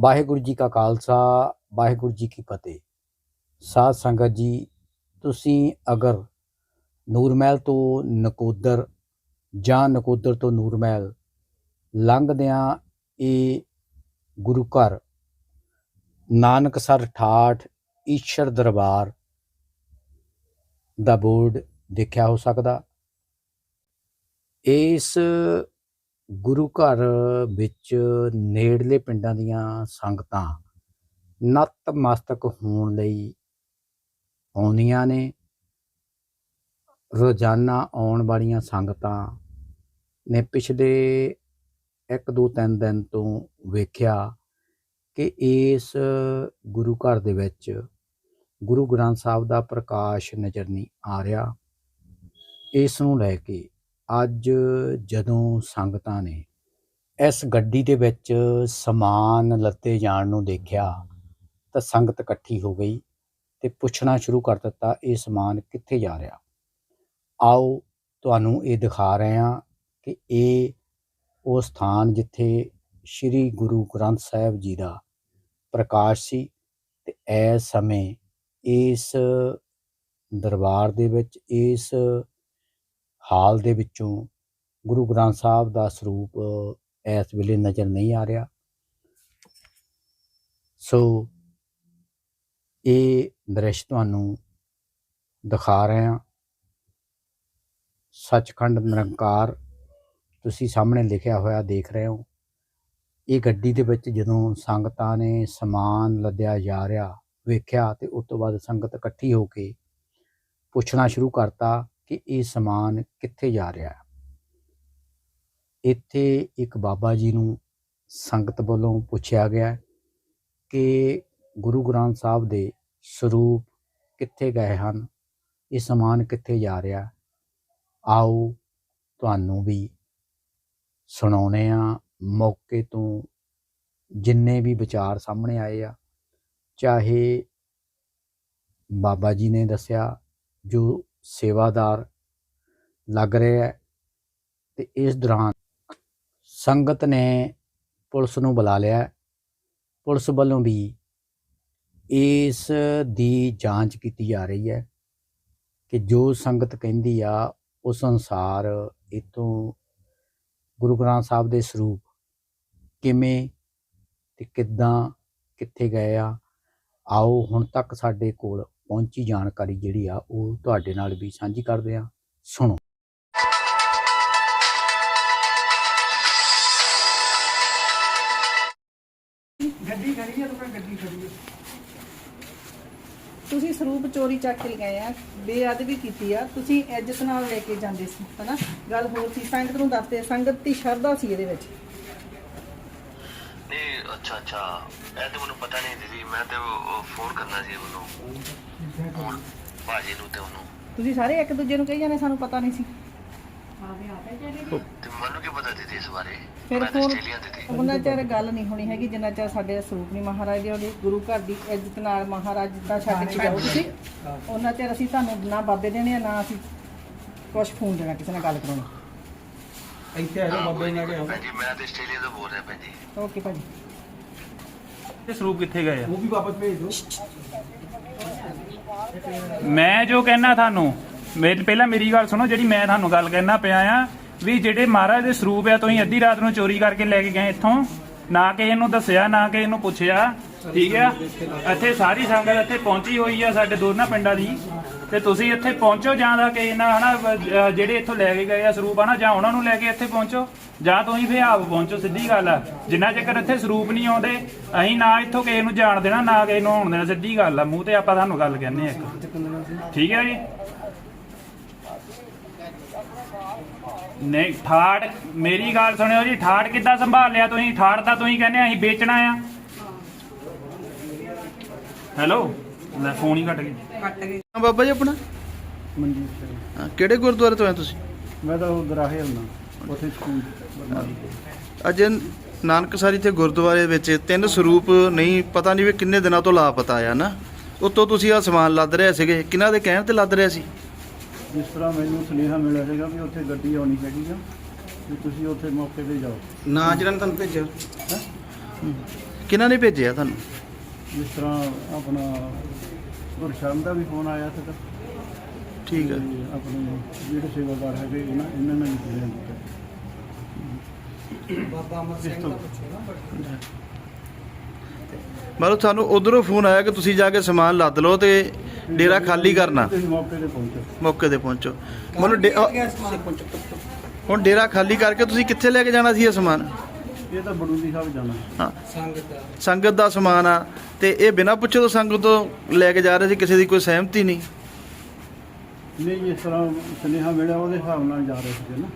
ਵਾਹਿਗੁਰੂ ਜੀ ਕਾ ਖਾਲਸਾ, ਵਾਹਿਗੁਰੂ ਜੀ ਕੀ ਫਤਿਹ। ਸਾਧ ਸੰਗਤ ਜੀ, ਤੁਸੀਂ ਅਗਰ ਨੂਰਮਹਿਲ ਤੋਂ ਨਕੋਦਰ ਜਾਂ ਨਕੋਦਰ ਤੋਂ ਨੂਰਮਹਿਲ ਲੰਘਦਿਆਂ ਇਹ ਗੁਰੂ ਘਰ ਨਾਨਕਸਰ ਠਾਠ, ਈਸ਼ਰ ਦਰਬਾਰ ਦਾ ਬੋਰਡ ਦੇਖਿਆ ਹੋ ਸਕਦਾ। ਇਸ ਗੁਰੂ ਘਰ ਵਿੱਚ ਨੇੜਲੇ ਪਿੰਡਾਂ ਦੀਆਂ ਸੰਗਤਾਂ ਨਤਮਸਤਕ ਹੋਣ ਲਈ ਆਉਂਦੀਆਂ ਨੇ। ਰੋਜ਼ਾਨਾ ਆਉਣ ਵਾਲੀਆਂ ਸੰਗਤਾਂ ਨੇ ਪਿਛਲੇ 1 2 3 ਦਿਨ ਤੋਂ ਵੇਖਿਆ ਕਿ ਇਸ ਗੁਰੂ ਘਰ ਦੇ ਵਿੱਚ ਗੁਰੂ ਗ੍ਰੰਥ ਸਾਹਿਬ ਦਾ ਪ੍ਰਕਾਸ਼ ਨਜ਼ਰ ਨਹੀਂ ਆ ਰਿਹਾ। ਇਸ ਨੂੰ ਲੈ ਕੇ ਅੱਜ ਜਦੋਂ ਸੰਗਤਾਂ ਨੇ ਇਸ ਗੱਡੀ ਦੇ ਵਿੱਚ ਸਮਾਨ ਲੱਤੇ ਜਾਣ ਨੂੰ ਦੇਖਿਆ, ਤਾਂ ਸੰਗਤ ਇਕੱਠੀ ਹੋ ਗਈ ਤੇ ਪੁੱਛਣਾ ਸ਼ੁਰੂ ਕਰ ਦਿੱਤਾ, ਇਹ ਸਮਾਨ ਕਿੱਥੇ ਜਾ ਰਿਹਾ? ਆਓ, ਤੁਹਾਨੂੰ ਇਹ ਦਿਖਾ ਰਹੇ ਹਾਂ ਕਿ ਇਹ ਉਹ ਸਥਾਨ ਜਿੱਥੇ ਸ੍ਰੀ ਗੁਰੂ ਗ੍ਰੰਥ ਸਾਹਿਬ ਜੀ ਦਾ ਪ੍ਰਕਾਸ਼ ਸੀ ਤੇ ਇਸ ਸਮੇਂ ਇਸ ਦਰਬਾਰ ਦੇ ਵਿੱਚ, ਇਸ ਹਾਲ ਦੇ ਵਿੱਚੋਂ ਗੁਰੂ ਗ੍ਰੰਥ ਸਾਹਿਬ ਦਾ ਸਰੂਪ ਇਸ ਵੇਲੇ ਨਜ਼ਰ ਨਹੀਂ ਆ ਰਿਹਾ। ਸੋ ਇਹ ਦ੍ਰਿਸ਼ ਤੁਹਾਨੂੰ ਦਿਖਾ ਰਹੇ ਹਾਂ। ਸੱਚਖੰਡ ਨਿਰੰਕਾਰ ਤੁਸੀਂ ਸਾਹਮਣੇ ਲਿਖਿਆ ਹੋਇਆ ਦੇਖ ਰਹੇ ਹੋ। ਇਹ ਗੱਡੀ ਦੇ ਵਿੱਚ ਜਦੋਂ ਸੰਗਤਾਂ ਨੇ ਸਮਾਨ ਲੱਦਿਆ ਜਾ ਰਿਹਾ, ਵੇਖਿਆ ਤੇ ਉਸ ਤੋਂ ਬਾਅਦ ਸੰਗਤ ਇਕੱਠੀ ਹੋ ਕੇ ਪੁੱਛਣਾ ਸ਼ੁਰੂ ਕਰਤਾ ਕਿ ਇਹ ਸਮਾਨ ਕਿੱਥੇ ਜਾ ਰਿਹਾ ਹੈ? ਇੱਥੇ ਇੱਕ ਬਾਬਾ ਜੀ ਨੂੰ ਸੰਗਤ ਵੱਲੋਂ ਪੁੱਛਿਆ ਗਿਆ ਕਿ ਗੁਰੂ ਗ੍ਰੰਥ ਸਾਹਿਬ ਦੇ ਸਰੂਪ ਕਿੱਥੇ ਗਏ ਹਨ? ਇਹ ਸਮਾਨ ਕਿੱਥੇ ਜਾ ਰਿਹਾ ਆਓ ਤੁਹਾਨੂੰ ਵੀ ਸੁਣਾਉਨੇ ਆ ਮੌਕੇ ਤੋਂ ਜਿੰਨੇ ਵੀ ਵਿਚਾਰ ਸਾਹਮਣੇ ਆਏ ਆ, ਚਾਹੇ ਬਾਬਾ ਜੀ ਨੇ ਦੱਸਿਆ ਜੋ ਸੇਵਾਦਾਰ ਲੱਗ ਰਿਹਾ ਹੈ ਤੇ ਇਸ ਦੌਰਾਨ ਸੰਗਤ ਨੇ ਪੁਲਿਸ ਨੂੰ ਬੁਲਾ ਲਿਆ ਪੁਲਿਸ ਵੱਲੋਂ ਵੀ ਇਸ ਦੀ ਜਾਂਚ ਕੀਤੀ ਜਾ ਰਹੀ ਹੈ ਕਿ ਜੋ ਸੰਗਤ ਕਹਿੰਦੀ ਆ, ਉਸ ਅਨੁਸਾਰ ਇਤੋਂ ਗੁਰੂ ਗ੍ਰੰਥ ਸਾਹਿਬ ਦੇ ਸਰੂਪ ਕਿਵੇਂ ਤੇ ਕਿੱਦਾਂ, ਕਿੱਥੇ ਗਏ ਆ, ਆਓ ਹੁਣ ਤੱਕ ਸਾਡੇ ਕੋਲ ਪਹੁੰਚੀ ਜਾਣਕਾਰੀ ਜਿਹੜੀ ਆ ਉਹ ਤੁਹਾਡੇ ਨਾਲ ਵੀ ਸਾਂਝੀ ਕਰਦੇ ਆ ਸੁਣੋ। ਗੱਡੀ ਖੜੀ ਹੈ ਤਾਂ ਗੱਡੀ ਖੜੀ ਹੈ ਤੁਸੀਂ ਸਰੂਪ ਚੋਰੀ ਚੱਕ ਕੇ ਗਏ ਆ ਬੇਅਦਬੀ ਕੀਤੀ ਆ। ਤੁਸੀਂ ਇੱਜ਼ਤ ਨਾਲ ਲੈ ਕੇ ਜਾਂਦੇ ਸੀ ਹਨਾ? ਗੱਲ ਹੋਰ ਸੀ ਸੰਗਤ ਨੂੰ ਦੱਸਦੇ ਸੰਗਤ ਦੀ ਸ਼ਰਧਾ ਸੀ ਇਹਦੇ ਵਿੱਚ। ਨਹੀਂ ਅੱਛਾ ਅੱਛਾ। ਇਹ ਤਾਂ ਮੈਨੂੰ ਪਤਾ ਨਹੀਂ ਦੀਦੀ ਮੈਂ ਤੇ ਫੋਨ ਕਰਨਾ ਸੀ ਉਹਨੂੰ। ਹੁਣ ਭਾਜੀ ਨੂੰ ਤੇ ਉਹਨੂੰ। ਤੁਸੀਂ ਸਾਰੇ ਇੱਕ ਦੂਜੇ ਨੂੰ ਕਹੀ ਜਾਂਦੇ ਸਾਨੂੰ ਪਤਾ ਨਹੀਂ ਸੀ। ਤੇ ਮੈਨੂੰ ਕੀ ਪਤਾ ਦੀਦੀ ਇਸ ਬਾਰੇ? ਫਿਰ ਮੈਂ ਤਾਂ ਫੋਨ ਆਸਟ੍ਰੇਲੀਆ ਤੇ ਸੀ ਉਹਨਾਂ ਚਿਰ ਗੱਲ ਨਹੀਂ ਹੋਣੀ ਹੈਗੀ ਜਿੰਨਾ ਚਿਰ ਸਾਡੇ ਸਰੂਪ ਨਹੀਂ ਮਹਾਰਾਜ ਦੇ ਉਹਦੇ ਗੁਰੂ ਘਰ ਦੀ ਇੱਜ਼ਤ ਨਾਲ ਮਹਾਰਾਜ ਦਾ ਛੱਡ ਕੇ ਜਾਓ ਤੁਸੀਂ। ਉਹਨਾਂ ਚਿਰ ਅਸੀਂ ਤੁਹਾਨੂੰ ਨਾ ਬਾਬੇ ਦੇਣੇ ਆ ਨਾ ਅਸੀਂ ਕੁਝ ਫੋਨ ਦੇਣਾ ਕਿਸੇ ਨਾਲ ਗੱਲ ਕਰਾਉਣੀ। ਇੱਥੇ ਆ ਜਾਓ ਬਾਬੇ ਨਾਲ ਕੇ ਭੈਣ ਜੀ ਮੈਂ ਤਾਂ ਆਸਟ੍ਰੇਲੀਆ ਤੋਂ ਬੋਲ ਰਿਹਾ ਭੈਣ ਜੀ ਓਕੇ ਭਾਜੀ। ਇਹ ਸਰੂਪ ਕਿੱਥੇ ਗਏ ਆ? ਉਹ ਵੀ ਵਾਪਸ ਭੇਜ ਦਿਓ। ਮੈਂ ਜੋ ਕਹਿਣਾ ਤੁਹਾਨੂੰ, ਮੇਰੇ ਪਹਿਲਾਂ ਮੇਰੀ ਗੱਲ ਸੁਣੋ, ਜਿਹੜੀ ਮੈਂ ਤੁਹਾਨੂੰ ਗੱਲ ਕਹਿਣਾ ਪਿਆ ਆ, ਵੀ ਜਿਹੜੇ ਮਹਾਰਾਜ ਦੇ ਸਰੂਪ ਆ, ਤੁਸੀਂ ਅੱਧੀ ਰਾਤ ਨੂੰ ਚੋਰੀ ਕਰਕੇ ਲੈ ਕੇ ਗਏ ਇੱਥੋਂ, ਨਾ ਕਿ ਇਹਨੂੰ ਦੱਸਿਆ, ਨਾ ਕਿ ਇਹਨੂੰ ਪੁੱਛਿਆ, ਠੀਕ ਆ? ਇੱਥੇ ਸਾਰੀ ਸੰਗਤ ਇੱਥੇ ਪਹੁੰਚੀ ਹੋਈ ਆ ਸਾਡੇ ਦੋਨਾਂ ਪਿੰਡਾਂ ਦੀ। ਤੇ ਤੁਸੀਂ ਇੱਥੇ ਪਹੁੰਚੋ ਜਾਂ ਦਾ ਕਿ ਇਹਨਾਂ ਹਨਾ ਅਹ, ਜਿਹੜੇ ਇੱਥੋਂ ਲੈ ਕੇ ਗਏ ਆ ਸਰੂਪ ਹਨਾ, ਜਾਂ ਉਹਨਾਂ ਨੂੰ ਲੈ ਕੇ ਇੱਥੇ ਪਹੁੰਚੋ। ਜਾਂ ਤੁਸੀਂ ਫਿਰ ਆਪ ਪਹੁੰਚੋ, ਸਿੱਧੀ ਗੱਲ ਆ। ਜਿੰਨਾ ਚਿਰ ਇੱਥੇ ਸਰੂਪ ਨਹੀਂ ਆਉਂਦੇ, ਅਸੀਂ ਨਾ ਇੱਥੋਂ ਕਿਸੇ ਨੂੰ ਜਾਣ ਦੇਣਾ, ਨਾ ਕਿਸੇ ਨੂੰ ਆਉਣ ਦੇਣਾ, ਸਿੱਧੀ ਗੱਲ ਆ। ਮੂੰਹ ਤੇ ਆਪਾਂ ਤੁਹਾਨੂੰ ਗੱਲ ਕਹਿੰਦੇ ਆ ਠੀਕ ਹੈ ਜੀ? ਨਹੀਂ ਠਾੜ ਮੇਰੀ ਗੱਲ ਸੁਣਿਓ ਜੀ ਠਾੜ ਕਿੱਦਾਂ ਸੰਭਾਲ ਲਿਆ ਤੁਸੀਂ? ਠਾੜ ਤਾਂ ਤੁਸੀਂ ਕਹਿੰਦੇ ਅਸੀਂ ਵੇਚਣਾ ਆ। ਹੈਲੋ? ਲੈ ਫੋਨ ਹੀ ਕੱਟ ਗਿਆ। ਹਾਂ ਬਾਬਾ ਜੀ ਆਪਣਾ? ਮਨਜੀਤ ਸਿੰਘ। ਹਾਂ, ਕਿਹੜੇ ਗੁਰਦੁਆਰੇ ਤੋਂ ਆਏ ਤੁਸੀਂ? ਮੈਂ ਤਾਂ ਉਹ ਗਰਾਹੇ ਹੁੰਦਾ ਉੱਥੇ ਸਕੂਲ ਬਰਨਾਲੇ। ਅੱਜ ਨਾਨਕਸਰੀ ਤੇ ਗੁਰਦੁਆਰੇ ਵਿੱਚ ਤਿੰਨ ਸਰੂਪ ਨਹੀਂ ਪਤਾ ਨਹੀਂ ਵੀ ਕਿੰਨੇ ਦਿਨਾਂ ਤੋਂ ਲਾਪਤਾ ਆ ਨਾ ਉੱਤੋਂ ਤੁਸੀਂ ਆ ਸਮਾਨ ਲੱਦ ਰਹੇ ਸੀਗੇ ਕਿਹਨਾਂ ਦੇ ਕਹਿਣ ਤੇ ਲੱਦ ਰਹੇ ਸੀ? ਜਿਸ ਤਰ੍ਹਾਂ ਮੈਨੂੰ ਸੁਨੇਹਾ ਮਿਲਿਆ ਸੀਗਾ ਵੀ ਉੱਥੇ ਗੱਡੀ ਆਉਣੀ ਹੈਗੀ ਆ ਵੀ ਤੁਸੀਂ ਉੱਥੇ ਮੌਕੇ ਤੇ ਜਾਓ। ਨਾ ਜਿਹਨਾਂ ਨੇ ਤੁਹਾਨੂੰ ਭੇਜਿਆ? ਹੈਂ? ਕਿਹਨਾਂ ਨੇ ਭੇਜਿਆ ਤੁਹਾਨੂੰ? ਜਿਸ ਤਰ੍ਹਾਂ ਆਪਣਾ ਗੁਰਸ਼ਰਨ ਦਾ ਵੀ ਫੋਨ ਆਇਆ ਸੀਗਾ। ਠੀਕ ਹੈ ਤੇ ਆਪਣੇ ਜਿਹੜੇ ਸੇਵਾਦਾਰ ਹੈਗੇ ਇਹਨਾਂ ਇਹਨਾਂ ਨੇ ਵੀ ਭੇਜਿਆ ਦਿੱਤਾ। ਮਤਲਬ ਤੁਹਾਨੂੰ ਉਧਰੋਂ ਫੋਨ ਆਇਆ ਕਿ ਤੁਸੀਂ ਜਾ ਕੇ ਸਮਾਨ ਲੱਦ ਲਓ ਤੇ ਡੇਰਾ ਖਾਲੀ ਕਰਨਾ? ਤੁਸੀਂ ਮੌਕੇ ਤੇ ਪਹੁੰਚੋ। ਮੌਕੇ ਤੇ ਪਹੁੰਚੋ। ਮਤਲਬ ਡੇ- ਅ- ਹੁਣ ਡੇਰਾ ਖਾਲੀ ਕਰਕੇ ਤੁਸੀਂ ਕਿੱਥੇ ਲੈ ਕੇ ਜਾਣਾ ਸੀ ਇਹ ਸਮਾਨ? ਇਹ ਤਾਂ ਬੜੂਦੀ ਸਾਹਿਬ ਜਾਣਾ। ਹਾਂ। ਸੰਗਤ ਦਾ। ਸਮਾਨ ਆ। ਤੇ ਇਹ ਬਿਨਾਂ ਪੁੱਛੇ ਤੋਂ ਸੰਗਤ ਤੋਂ ਲੈ ਕੇ ਜਾ ਰਹੇ ਸੀ ਕਿਸੇ ਦੀ ਕੋਈ ਸਹਿਮਤੀ ਨਹੀਂ। ਨਹੀਂ ਜਿਸ ਤਰ੍ਹਾਂ ਸੁਨੇਹਾ ਮਿਲਿਆ ਉਹਦੇ ਹਿਸਾਬ ਨਾਲ ਜਾ ਰਹੇ ਸੀਗੇ ਨਾ।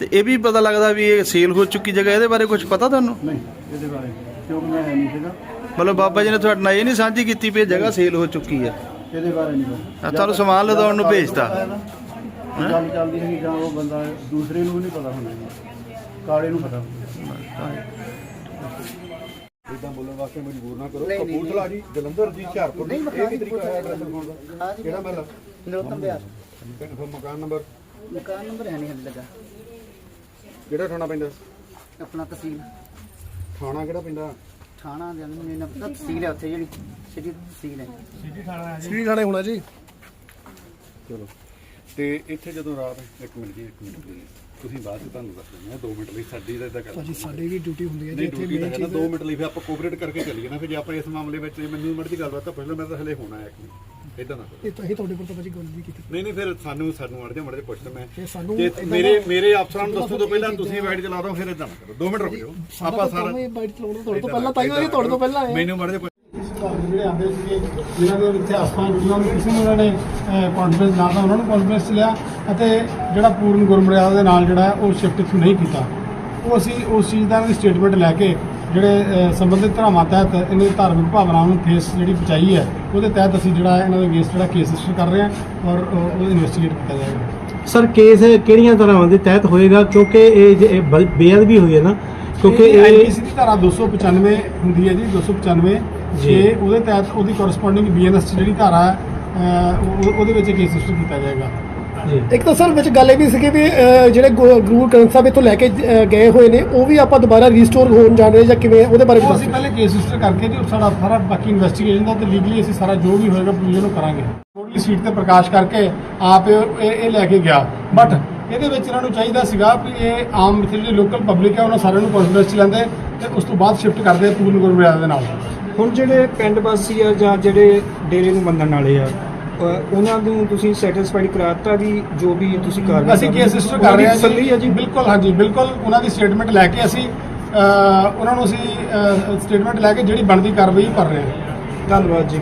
ਤੇ ਇਹ ਵੀ ਪਤਾ ਲੱਗਦਾ ਵੀ ਇਹ ਸੇਲ ਹੋ ਚੁੱਕੀ ਜਗ੍ਹਾ ਇਹਦੇ ਬਾਰੇ ਕੁਝ ਪਤਾ ਤੁਹਾਨੂੰ? ਨਹੀਂ ਇਹਦੇ ਬਾਰੇ ਕਿਉਂਕਿ ਮੈਂ ਹੈ ਨਹੀਂ ਸੀਗਾ। ਮਤਲਬ ਬਾਬਾ ਜੀ ਨੇ ਤੁਹਾਡੇ ਨਾਲ ਇਹ ਨਹੀਂ ਸਾਂਝੀ ਕੀਤੀ ਵੀ ਇਹ ਜਗ੍ਹਾ ਸੇਲ ਹੋ ਚੁੱਕੀ ਹੈ ਇਹਦੇ ਬਾਰੇ ਨਹੀਂ। ਪਤਾ ਆ, ਤੁਹਾਨੂੰ ਸਮਾਨ ਲਦਾਉਣ ਨੂੰ ਭੇਜਤਾ। ਗੱਲ ਚੱਲਦੀ ਹੈ ਕਿ ਜਾਂ ਉਹ ਬੰਦਾ ਦੂਸਰੇ ਨੂੰ ਵੀ ਨਹੀਂ ਪਤਾ ਹੋਣਾ। ਕਾਲੇ ਨੂੰ ਪਤਾ ਇਦਾਂ ਬੋਲਣ ਵਾਸਤੇ ਮਜਬੂਰ ਨਾ ਕਰੋ ਕਪੂਰਥਲਾ ਜੀ ਜਲੰਧਰ ਜੀ ਹੁਸ਼ਿਆਰਪੁਰ ਇਹ ਕੀ ਤਰੀਕਾ ਹੈ ਐਡਰੈਸ ਲਿਖਾਉਣ ਦਾ ਕਿਹੜਾ ਮਹੱਲਾ ਨਰੋਤਮ ਬਿਆਰ ਪਿੰਡ ਤੋਂ ਮਕਾਨ ਨੰਬਰ ਮਕਾਨ ਨੰਬਰ ਹੈ ਨਹੀਂ ਹੱਲੇ ਲੱਗਾ ਕਿਹੜਾ ਥਾਣਾ ਪੈਂਦਾ ਆਪਣਾ ਤਹਿਸੀਲ ਥਾਣਾ ਕਿਹੜਾ ਪੈਂਦਾ ਥਾਣਾ ਦੇ ਮੈਨੂੰ ਪਤਾ ਤਹਿਸੀਲ ਹੈ ਉੱਥੇ ਜਿਹੜੀ ਸਿਟੀ ਤਹਿਸੀਲ ਹੈ ਸ੍ਰੀ ਥਾਣੇ ਹੋਣਾ ਜੀ ਚਲੋ ਤੇ ਇੱਥੇ ਜਦੋਂ ਰਾਤ ਇੱਕ ਮਿੰਟ ਜੀ ਇੱਕ ਮਿੰਟ please, ਤੁਸੀਂ ਬਾਅਦ ਚ ਤੁਹਾਨੂੰ ਦੱਸ ਦਿੰਦੇ ਆ 2 ਮਿੰਟ ਲਈ ਸਾਡੀ ਤਾਂ ਇਦਾਂ ਕਰ ਭਾਜੀ ਸਾਡੀ ਵੀ ਡਿਊਟੀ ਹੁੰਦੀ ਹੈ ਜੀ ਨਹੀਂ ਇੱਥੇ ਡਿਊਟੀ ਤਾਂ ਚੀਜ਼ 2 ਮਿੰਟ ਲਈ ਫਿਰ ਆਪਾਂ ਕੋਆਪਰੇਟ ਕਰਕੇ ਚੱਲੀਏ ਨਾ ਫਿਰ ਜੇ ਆਪਾਂ ਇਸ ਮਾਮਲੇ ਵਿੱਚ ਮੈਨੂੰ ਮਰਦੀ ਗੱਲਬਾਤ ਤਾਂ ਪੁੱਛ ਲਓ ਮੈਂ ਤਾਂ ਹਲੇ ਹੋਣਾ ਹੈ ਮਿੰਟ। ਇਦਾਂ ਨਾ ਕਰੋ। ਇਹ ਤਾਂ ਇਹ ਤੁਹਾਡੇ ਕੋਲ ਤਾਂ ਭਾਜੀ ਗੱਲ ਨਹੀਂ ਕੀਤੀ। ਨਹੀਂ ਨਹੀਂ ਫਿਰ ਸਾਨੂੰ ਸਾਨੂੰ ਅੜ ਜਾ ਮੜ ਜਾ ਪੁੱਛ ਲੈ ਮੈਂ। ਤੇ ਸਾਨੂੰ ਤੇ ਮੇਰੇ ਦਾ- ਮੇਰੇ ਅਫਸਰਾਂ ਨੂੰ ਦੱਸੋ ਤੋਂ ਪਹਿਲਾਂ ਤੁਸੀਂ ਵਾਈਟ ਚਲਾ ਦੋ ਫਿਰ ਇਦਾਂ ਨਾ ਕਰੋ। 2 ਮਿੰਟ ਰੁਕ ਜਾਓ। ਆਪਾਂ ਆਪਾਂ ਸਾਰਾ ਇਹ ਬਾਈਟ ਚਲਾਉਣਾ ਤੁਹਾਡੇ ਤੋਂ ਪਹਿਲਾਂ ਤਾਂ ਹੀ ਤੁਹਾਡੇ ਤੋਂ ਪਹਿਲਾਂ ਆਏ ਮੈਨੂੰ ਮੜ ਜਾ ਘਰ ਜਿਹੜੇ ਆਉਂਦੇ ਸੀਗੇ, ਜਿਨ੍ਹਾਂ ਦੇ ਇੱਥੇ ਆਸਮਾਨ ਜੁੜੀਆਂ ਨੂੰ ਕਿਸੇ ਨੂੰ ਉਹਨਾਂ ਨੇ ਕੌਨਫੀਡੈਂਸ ਨਾ ਤਾਂ ਉਹਨਾਂ ਨੂੰ ਕੌਨਫੀਡੈਂਸ ਲਿਆ ਅਤੇ ਜਿਹੜਾ ਪੂਰਨ ਗੁਰਮਰਿਆਦਾ ਦੇ ਨਾਲ ਜਿਹੜਾ ਉਹ ਸ਼ਿਫਟ ਇਥੋਂ ਨਹੀਂ ਕੀਤਾ। ਉਹ ਅਸੀਂ ਉਸ ਚੀਜ਼ ਦਾ ਵੀ ਸਟੇਟਮੈਂਟ ਲੈ ਕੇ ਜਿਹੜੇ ਸੰਬੰਧਿਤ ਧਰਾਵਾਂ ਤਹਿਤ ਇਹਨਾਂ ਦੀ ਧਾਰਮਿਕ ਭਾਵਨਾਵਾਂ ਨੂੰ ਫੇਸ ਜਿਹੜੀ ਪਹੁੰਚਾਈ ਹੈ, ਉਹਦੇ ਤਹਿਤ ਅਸੀਂ ਜਿਹੜਾ ਇਹਨਾਂ ਦੇ ਅਗੇਂਸਟ ਜਿਹੜਾ ਕੇਸ ਰਜਿਸਟਰ ਕਰ ਰਹੇ ਹਾਂ ਔਰ ਉਹ ਇਨਵੈਸਟੀਗੇਟ ਕੀਤਾ ਜਾਏਗਾ। ਸਰ ਕੇਸ ਕਿਹੜੀਆਂ ਤਰ੍ਹਾਂ ਦੇ ਤਹਿਤ ਹੋਏਗਾ? ਕਿਉਂਕਿ ਇਹ ਜੇ- ਇਹ ਬਲ- ਬੇਅਦਬੀ ਹੋਈ ਹੈ ਨਾ ਕਿਉਂਕਿ ਇਹ ਆਈਪੀਸੀ ਦੀ ਧਾਰਾ 295 ਹੁੰਦੀ ਹੈ ਜੀ 295 ਜੀ। ਜੇ ਉਹਦੇ ਤਹਿਤ ਉਹਦੀ ਕੋਰਸਪੋਂਡਿੰਗ ਬੀਐਨਐਸ ਜਿਹੜੀ ਧਾਰਾ ਹੈ ਅਹ, ਉਹ- ਉਹਦੇ ਵਿੱਚ ਕੇਸ ਰਜਿਸਟਰ ਕੀਤਾ ਜਾਏਗਾ। ਜੀ। ਇੱਕ ਤਾਂ ਸਰ ਵਿੱਚ ਗੱਲ ਇਹ ਵੀ ਸੀ ਕਿ ਵੀ ਅਹ, ਜਿਹੜੇ ਗੁ- ਗੁਰੂ ਗ੍ਰੰਥ ਸਾਹਿਬ ਇੱਥੋਂ ਲੈ ਕੇ ਅਹ, ਗਏ ਹੋਏ ਨੇ ਉਹ ਵੀ ਆਪਾਂ ਦੁਬਾਰਾ ਰੀਸਟੋਰ ਹੋਣ ਜਾ ਰਹੇ ਜਾਂ ਕਿਵੇਂ ਉਹਦੇ ਬਾਰੇ ਵੀ ਉਹ ਦੱਸੋ ਅਸੀਂ ਪਹਿਲੇ ਕੇਸ ਰਜਿਸਟਰ ਕਰਕੇ ਜੀ ਉਹ ਸਾਡਾ ਸਾਰਾ ਬਾਕੀ ਇਨਵੈਸਟੀਗੇਸ਼ਨ ਦਾ ਤੇ ਲੀਗਲੀ ਅਸੀਂ ਸਾਰਾ ਜੋ ਵੀ ਹੋਏਗਾ ਪ੍ਰੋਸੀਜਰ ਨੂੰ ਕਰਾਂਗੇ। ਟੋਟਲੀ ਸੀਟ ਤੇ ਪ੍ਰਕਾਸ਼ ਕਰਕੇ ਆਪ ਇਹ ਇਹ ਇਹ ਲੈ ਕੇ ਗਿਆ। ਬਟ ਇਹਦੇ ਵਿੱਚ ਇਹਨਾਂ ਨੂੰ ਚਾਹੀਦਾ ਸੀਗਾ ਵੀ ਇਹ ਆਮ ਇੱਥੇ ਜਿਹੜੀ ਲੋਕਲ ਪਬਲਿਕ ਹੈ ਉਹਨਾਂ ਸਾਰਿਆਂ ਨੂੰ ਕੌਨਫੀਡੈਂਸ ਚ ਲੈਂਦੇ ਤੇ ਉਸ ਤੋਂ ਬਾਅਦ ਸ਼ਿਫਟ ਕਰਦੇ ਪੂਰਨ ਗੁਰਮਰਿਆਦਾ ਦੇ ਨਾਲ। ਹੁਣ ਜਿਹੜੇ ਪਿੰਡ ਵਾਸੀ ਆ ਜਾਂ ਜਿਹੜੇ ਡੇਰੇ ਨੂੰ ਮੰਨਣ ਵਾਲੇ ਆ ਉਹਨਾਂ ਨੂੰ ਤੁਸੀਂ ਸੈਟੀਸਫਾਈਡ ਕਰਾਤਾ ਵੀ ਜੋ ਵੀ ਤੁਸੀਂ ਕਰ ਰਹੇ ਅਸੀਂ ਕੇਸ ਰਜਿਸਟਰ ਕਰ ਰਹੇ ਹਾਂ ਤਸੱਲੀ ਆ ਜੀ? ਬਿਲਕੁਲ ਹਾਂਜੀ ਬਿਲਕੁਲ। ਉਹਨਾਂ ਦੀ ਸਟੇਟਮੈਂਟ ਲੈ ਕੇ ਅਸੀਂ ਉਹਨਾਂ ਨੂੰ ਅਸੀਂ ਸਟੇਟਮੈਂਟ ਲੈ ਕੇ ਜਿਹੜੀ ਬਣਦੀ ਕਾਰਵਾਈ ਕਰ ਰਹੇ ਹਾਂ। ਧੰਨਵਾਦ ਜੀ।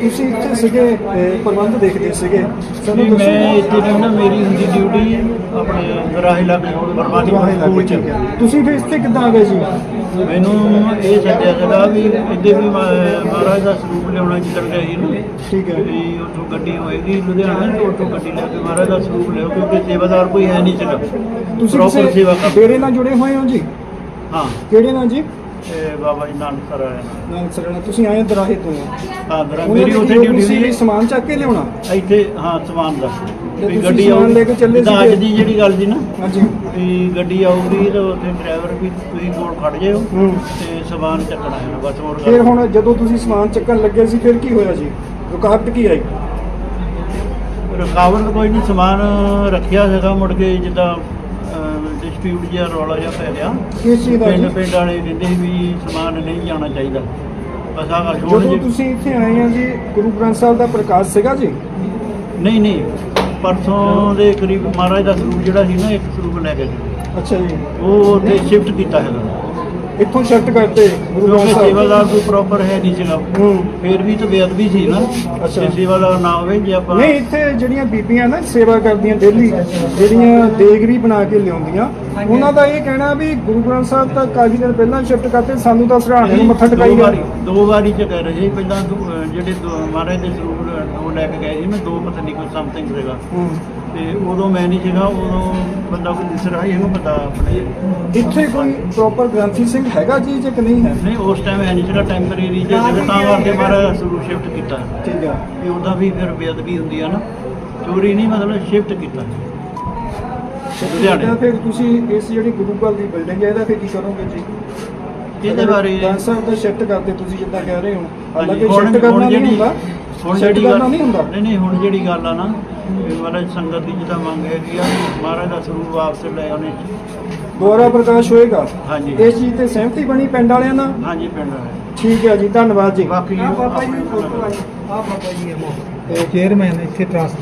ਤੁਸੀਂ ਇੱਥੇ ਸੀਗੇ ਅ, ਪ੍ਰਬੰਧ ਦੇਖਦੇ ਸੀਗੇ। ਸਾਨੂੰ ਨਹੀਂ, ਦੱਸੋ। ਮੈਂ ਇੱਥੇ ਤਾਂ ਨਾ ਮੇਰੀ ਹੁੰਦੀ ਡਿਊਟੀ ਆਪਣੇ ਰਾਹੇ ਲੱਗ ਬਰਬਾਦੀ ਸਕੂਲ ਚ। ਤੁਸੀਂ ਫਿਰ ਇੱਥੇ ਕਿੱਦਾਂ ਆ ਗਏ ਜੀ? ਮੈਨੂੰ ਇਹ ਸੱਜਿਆ ਸੀਗਾ ਵੀ ਇੱਦੇ ਵੀ ਮਾ- ਮਹਾਰਾਜ ਦਾ ਸਰੂਪ ਲਿਆਉਣਾ ਜਿੱਦਣ ਗਏ ਸੀ ਨਾ ਠੀਕ ਹੈ। ਵੀ ਉੱਥੋਂ ਗੱਡੀ ਹੋਏਗੀ ਲੁਧਿਆਣਾ ਤੋਂ ਉੱਥੋਂ ਗੱਡੀ ਲੈ ਕੇ ਮਹਾਰਾਜ ਦਾ ਸਰੂਪ ਕਿਉਂਕਿ ਸੇਵਾਦਾਰ ਕੋਈ ਹੈ ਨਹੀਂ ਸੀਗਾ ਤੁਸੀਂ ਪ੍ਰੋਪਰ ਸੇਵਾ ਕਿਸੇ ਕਰ ਡੇਰੇ ਨਾਲ ਜੁੜੇ ਹੋਏ ਹੋ ਜੀ? ਹਾਂ। ਕਿਹੜੇ ਨਾਲ ਜੀ? ਇਹ ਬਾਬਾ ਜੀ ਨਾਨਕ ਸਰ ਆਇਆ ਨਾ। ਨਾਲ ਸਰਣਾ ਤੁਸੀਂ ਆਏ ਦਰਾਹੇ ਤੋਂ? ਹਾਂ ਮੇਰਾ- ਉਹਨਾਂ ਮੇਰੀ ਦੀ ਉੱਥੇ duty ਡਿਊਟੀ ਸੀ ਵੀ ਸੀ ਸਮਾਨ ਚੱਕ ਕੇ ਲਿਆਉਣਾ? ਇੱਥੇ ਹਾਂ ਸਮਾਨ ਦਾ। ਤੇ ਵੀ ਤੁਸੀਂ ਗੱਡੀ ਸਮਾਨ ਆਊਗੀ। ਲੈ ਕੇ ਚੱਲੇ ਜਿੱਦਾਂ ਸੀਗੇ? ਅੱਜ ਦੀ ਜਿਹੜੀ ਗੱਲ ਸੀ ਨਾ ਹਾਂਜੀ। ਵੀ ਗੱਡੀ ਆਊਗੀ ਤਾਂ ਉੱਥੇ ਡਰਾਈਵਰ ਵੀ ਤੁਸੀਂ ਕੋਲ ਖੜ ਜਾਇਓ ਹੂੰ। ਤੇ ਸਮਾਨ ਚੱਕਣਾ ਹੈ ਬਸ ਹੋਰ ਫਿਰ ਹੁਣ ਜਦੋਂ ਤੁਸੀਂ ਸਮਾਨ ਚੱਕਣ ਲੱਗੇ ਸੀ ਫਿਰ ਕੀ ਹੋਇਆ ਜੀ? ਰੁਕਾਵਟ ਕੀ ਆਈ? ਰੁਕਾਵਟ ਕੋਈ ਨਹੀਂ ਸਮਾਨ ਰੱਖਿਆ ਸੀਗਾ ਮੁੜ ਕੇ ਜਿੱਦਾਂ ਡਿਸਪਿਊਟ ਜਿਹਾ ਰੌਲਾ ਜਿਹਾ ਪੈ ਗਿਆ। ਕਿਸ ਚੀਜ਼ ਦਾ ਪਿੰਡ ਜੀ? ਪਿੰਡ ਵਾਲੇ ਕਹਿੰਦੇ ਸੀ ਵੀ ਸਮਾਨ ਨਹੀਂ ਜਾਣਾ ਚਾਹੀਦਾ। ਬਸ ਆਹ ਗੱਲ ਜਦੋਂ ਜੀ ਤੁਸੀਂ ਇੱਥੇ ਆਏ ਆ ਜੀ ਗੁਰੂ ਗ੍ਰੰਥ ਸਾਹਿਬ ਦਾ ਪ੍ਰਕਾਸ਼ ਸੀਗਾ ਜੀ? ਨਹੀਂ ਨਹੀਂ ਪਰਸੋਂ ਦੇ ਕਰੀਬ ਮਹਾਰਾਜ ਦਾ ਸਰੂਪ ਜਿਹੜਾ ਸੀ ਨਾ ਇੱਕ ਸਰੂਪ ਲੈ ਕੇ ਗਏ। ਅੱਛਾ ਜੀ। ਉਹ ਉੱਥੇ ਸ਼ਿਫਟ ਕੀਤਾ ਹੈਗਾ। ਇੱਥੋਂ ਸ਼ਿਫਟ ਕਰਤੇ ਗੁਰੂ ਗ੍ਰੰਥ ਸਾਹਿਬ। ਸੇਵਾਦਾਰ ਕੋਈ ਪ੍ਰੋਪਰ ਹੈ ਨਹੀਂ ਸੀਗਾ ਹੂੰ। ਫੇਰ ਵੀ ਤਾਂ ਬੇਅਦਬੀ ਸੀ ਨਾ। ਅੱਛਾ। ਸੇਵਾਦਾਰ ਨਾ ਹੋਵੇ ਜੇ ਆਪਾਂ ਨਹੀਂ ਇੱਥੇ ਜਿਹੜੀਆਂ ਬੀਬੀਆਂ ਨਾ ਸੇਵਾ ਕਰਦੀਆਂ ਡੇਲੀ ਜਿਹੜੀਆਂ ਦੇਗਰੀ ਬਣਾ ਕੇ ਲਿਆਉਂਦੀਆਂ ਉਹਨਾਂ ਦਾ ਇਹ ਕਹਿਣਾ ਵੀ ਗੁਰੂ ਗ੍ਰੰਥ ਸਾਹਿਬ ਤਾਂ ਕਾਫੀ ਦਿਨ ਪਹਿਲਾਂ ਸ਼ਿਫਟ ਕਰਤੇ ਸਾਨੂੰ ਤਾਂ ਸਰਾਣੇ ਨੂੰ ਮੱਥਾ ਦੋ ਟਿਕਾਈ ਵਾਰੀ ਗਿਆ ਦੋ ਵਾਰੀ ਚ ਕਹਿ ਰਹੇ ਪਹਿਲਾਂ ਜਿਹੜੇ ਮਹਾਰਾਜ ਦੇ ਸਰੂਪ ਦੋ ਲੈ ਕੇ ਗਏ ਸੀ ਮੈਂ ਦੋ ਪਤਾ ਨਹੀਂ ਕੋਈ ਸਮਥਿੰਗ ਸੀਗਾ। ਹੂੰ। ਤੇ ਉਦੋਂ ਮੈਂ ਨਹੀਂ ਸੀਗਾ ਉਦੋਂ ਬੰਦਾ ਕੋਈ ਦੂਸਰਾ ਸੀ, ਇਹਨੂੰ ਪਤਾ ਆਪਣੇ ਇੱਥੇ ਕੋਈ ਪ੍ਰੋਪਰ ਗ੍ਰੰਥੀ ਸਿੰਘ ਹੈਗਾ ਜੀ ਜੇ ਕਿ ਨਹੀਂ? ਹੈ ਨਹੀਂ ਉਸ ਟਾਈਮ ਹੈ ਨਹੀਂ ਸੀਗਾ ਟੈਂਪਰੇਰੀ ਜੇ ਸੀਗਾ ਤਾਂ ਕਰਕੇ ਦਾ ਸਰੂਪ ਸ਼ਿਫਟ ਕੀਤਾ। ਠੀਕ ਹੈ ਇਹ ਉਹਦਾ ਵੀ ਫਿਰ ਬੇਅਦਬੀ ਹੁੰਦੀ ਆ ਨਾ। ਚੋਰੀ ਨਹੀਂ ਮਤਲਬ ਸ਼ਿਫਟ ਕੀਤਾ। ਲੁਧਿਆਣੇ। ਤਾਂ ਫਿਰ ਤੁਸੀਂ ਇਸ ਜਿਹੜੀ ਗੁਰੂ ਘਰ ਦੀ ਬਿਲਡਿੰਗ ਹੈ ਇਹਦਾ ਫਿਰ ਕੀ ਕਰੋਗੇ ਜੀ? ਇਹਦੇ ਬਾਰੇ ਸਾਹਿਬ ਦਾ ਸ਼ਿਫਟ ਕਰਦੇ ਤੁਸੀਂ ਜਿੱਦਾਂ ਕਹਿ ਰਹੇ ਹੋ। ਹਾਲਾਂਕਿ ਸ਼ਿਫਟ ਕਰਨਾ ਨਹੀਂ ਹੁੰਦਾ। ਹੁਣ ਜਿਹੜੀ ਕਰਨਾ ਗੱਲ ਨਹੀਂ ਹੁੰਦਾ। ਨਹੀਂ ਨਹੀਂ ਹੁਣ ਜਿਹੜੀ ਗੱਲ ਆ ਨਾ ਵੀ ਮਹਾਰਾਜ ਸੰਗਤ ਦੀ ਜਿੱਦਾਂ ਮੰਗ ਹੈਗੀ ਆ ਮਹਾਰਾਜ ਦਾ ਸਰੂਪ ਵਾਪਸ ਲੈ ਆਉਣੇ ਦੁਆਰਾ ਪ੍ਰਕਾਸ਼ ਹੋਏਗਾ? ਹਾਂਜੀ। ਇਸ ਚੀਜ਼ ਤੇ ਸਹਿਮਤੀ ਬਣੀ ਪਿੰਡ ਵਾਲਿਆਂ ਨਾਲ? ਹਾਂਜੀ ਪਿੰਡ ਵਾਲੇ ਠੀਕ ਹੈ ਜੀ ਧੰਨਵਾਦ ਜੀ। ਬਾਕੀ ਆ ਬਾਬਾ ਜੀ ਆ ਬਾਬਾ ਜੀ ਹੈ ਚੇਅਰਮੈਨ ਇੱਥੇ ਟਰਸਟ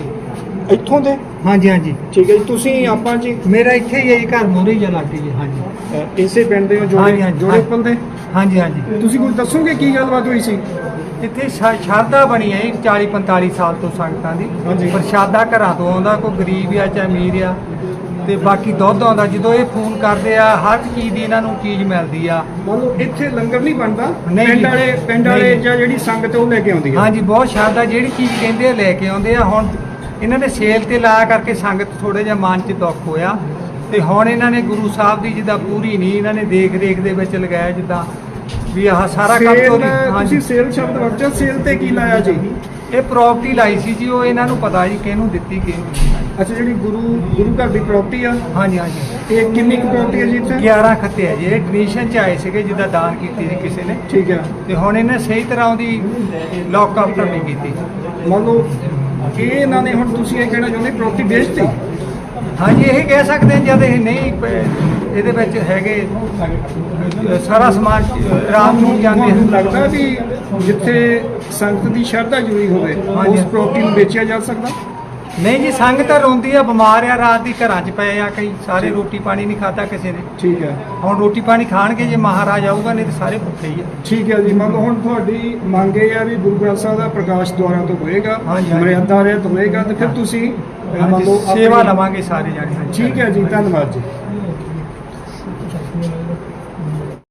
ਇੱਥੋਂ ਦੇ? ਹਾਂਜੀ ਹਾਂਜੀ। ਠੀਕ ਹੈ ਜੀ ਤੁਸੀਂ ਆਪਾਂ ਜੀ ਮੇਰਾ ਇੱਥੇ ਹੀ ਹੈ ਜੀ ਘਰ ਮੋਰੇ ਹੀ ਲਾਟੀ ਜੀ ਹਾਂਜੀ। ਅ, ਇਸੇ ਪਿੰਡ ਦੇ ਹੋ ਹਾਂਜੀ, ਜੋੜੇ ਹਾਂਜੀ, ਜੋੜੇ ਹਾਂਜੀ। ਹਾਂਜੀ ਹਾਂਜੀ। ਤੁਸੀਂ ਕੁਝ ਦੱਸੋਗੇ ਕੀ ਗੱਲਬਾਤ ਹੋਈ ਸੀ? ਇੱਥੇ ਸ਼- ਸ਼ਰਧਾ ਬਣੀ ਹੈ 40 45 ਸਾਲ ਤੋਂ ਸੰਗਤਾਂ ਦੀ। ਪ੍ਰਸ਼ਾਦਾ ਘਰਾਂ ਤੋਂ ਆਉਂਦਾ ਕੋਈ ਗਰੀਬ ਆ ਚਾਹੇ ਅਮੀਰ ਆ। ਤੇ ਬਾਕੀ ਦੁੱਧ ਆਉਂਦਾ ਜਦੋਂ ਇਹ ਫੋਨ ਕਰਦੇ ਆ ਹਰ ਚੀਜ਼ ਦੀ ਇਹਨਾਂ ਨੂੰ ਚੀਜ਼ ਮਿਲਦੀ ਆ। ਮੰਨ ਲਓ ਇੱਥੇ ਲੰਗਰ ਨਹੀਂ ਬਣਦਾ ਨਹੀਂ ਪਿੰਡ। ਵਾਲੇ ਪਿੰਡ ਨਹੀਂ ਵਾਲੇ ਜੀ। ਜਾਂ ਜਿਹੜੀ ਸੰਗਤ ਉਹ ਲੈ ਕੇ ਆਉਂਦੀ ਹੈ ਹਾਂਜੀ ਬਹੁਤ ਸ਼ਰਧਾ ਜਿਹੜੀ ਚੀਜ਼ ਕਹਿੰਦੇ ਆ ਲੈ ਕੇ ਆਉਂਦੇ ਆ। ਹੁਣ ਇਹਨਾਂ ਨੇ ਸੇਲ ਤੇ ਲਾਇਆ ਕਰਕੇ ਸੰਗਤ ਥੋੜੇ ਜਿਹਾ ਮਨ 'ਚ ਦੁੱਖ ਹੋਇਆ ਤੇ ਹੁਣ ਇਹਨਾਂ ਨੇ ਗੁਰੂ ਸਾਹਿਬ ਦੀ ਜਿੱਦਾਂ ਪੂਰੀ ਨਹੀਂ ਇਹਨਾਂ ਨੇ ਦੇਖ ਰੇਖ ਦੇ ਵਿੱਚ ਲਗਾਇਆ ਜਿੱਦਾਂ ਵੀ ਆਹ ਸਾਰਾ ਕੰਮ ਚੋਰੀ ਹਾਂਜੀ। ਸੇਲ ਸ਼ਬਦ ਵਰਤਿਆ ਸੇਲ ਤੇ ਕੀ ਲਾਇਆ ਜੀ? ਇਹ ਪ੍ਰਾਪਰਟੀ ਲਾਈ ਸੀ ਜੀ ਉਹ ਇਹਨਾਂ ਨੂੰ ਪਤਾ ਜੀ ਕਿਹਨੂੰ ਦਿੱਤੀ ਕਿਹਨੂੰ। ਅੱਛਾ ਜਿਹੜੀ ਗੁਰੂ ਗੁਰੂ ਘਰ ਦੀ ਪ੍ਰਾਪਰਟੀ ਆ? ਹਾਂਜੀ ਹਾਂਜੀ। ਇਹ ਕਿੰਨੀ ਕੁ ਪ੍ਰਾਪਰਟੀ ਹੈ ਜੀ ਇੱਥੇ? 11 ਖੱਤੇ ਆ ਜੀ। ਇਹ ਡੋਨੇਸ਼ਨ ਚ ਆਏ ਸੀਗੇ ਜਿੱਦਾਂ ਦਾਨ ਕੀਤੀ ਸੀ ਕਿਸੇ ਨੇ। ਠੀਕ ਹੈ। ਤੇ ਹੁਣ ਇਹਨੇ ਸਹੀ ਤਰ੍ਹਾਂ ਉਹਦੀ ਲੌਕ ਅਪ ਨਹੀਂ ਕੀਤੀ। ਮੰਨ ਲਓ ਇਹ ਇਹਨਾਂ ਨੇ ਹੁਣ ਤੁਸੀਂ ਇਹ ਕਹਿਣਾ ਚਾਹੁੰਦੇ ਪ੍ਰਾਪਰਟੀ ਵੇਚਤੀ? ਹਾਂਜੀ ਇਹ ਕਹਿ ਸਕਦੇ ਹਾਂ ਜਦ ਇਹ ਨਹੀਂ ਪ- ਇਹਦੇ ਵਿੱਚ ਹੈਗੇ ਅ, ਸਾਰਾ ਸਮਾਨ ਰਾਮ ਨੂੰ ਜਾਂਦੇ ਤੁਹਾਨੂੰ ਹਨ। ਲੱਗਦਾ ਵੀ ਜਿੱਥੇ ਸੰਗਤ ਦੀ ਸ਼ਰਧਾ ਜੁੜੀ ਹੋਵੇ ਹਾਂਜੀ। ਉਸ ਪ੍ਰਾਪਰਟੀ ਨੂੰ ਵੇਚਿਆ ਜਾ ਸਕਦਾ? ਨਹੀਂ ਜੀ ਸੰਗ ਤਾਂ ਰੋਂਦੀ ਆ ਬਿਮਾਰ ਆ ਰਾਤ ਦੀ ਘਰਾਂ 'ਚ ਪਏ ਆ ਕਈ ਸਾਰੇ ਰੋਟੀ ਪਾਣੀ ਨਹੀਂ ਖਾਦਾ ਕਿਸੇ ਨੇ। ਠੀਕ ਹੈ ਹੁਣ ਰੋਟੀ ਪਾਣੀ ਖਾਣਗੇ ਜੇ ਮਹਾਰਾਜ ਆਊਗਾ ਨਹੀਂ ਤੇ ਸਾਰੇ ਭੁੱਖੇ ਹੀ ਆ। ਠੀਕ ਹੈ ਜੀ ਮੰਨ ਲਓ ਹੁਣ ਤੁਹਾਡੀ ਮੰਗ ਇਹ ਆ ਵੀ ਗੁਰੂ ਗ੍ਰੰਥ ਸਾਹਿਬ ਦਾ ਪ੍ਰਕਾਸ਼ ਦੁਆਰਾ ਤੋਂ ਹੋਏਗਾ ਹਾਂਜੀ, ਹਾਂਜੀ। ਮਰਿਆਦਾ ਰਹਿਤ ਹੋਏਗਾ ਤੇ ਫਿਰ ਤੁਸੀਂ ਅਹ, ਮੰਨ ਲਓ ਸੇਵਾ ਲਵਾਂਗੇ ਸਾਰੇ ਜਾਣੇ। ਠੀਕ ਹੈ ਜੀ ਧੰਨਵਾਦ ਜੀ।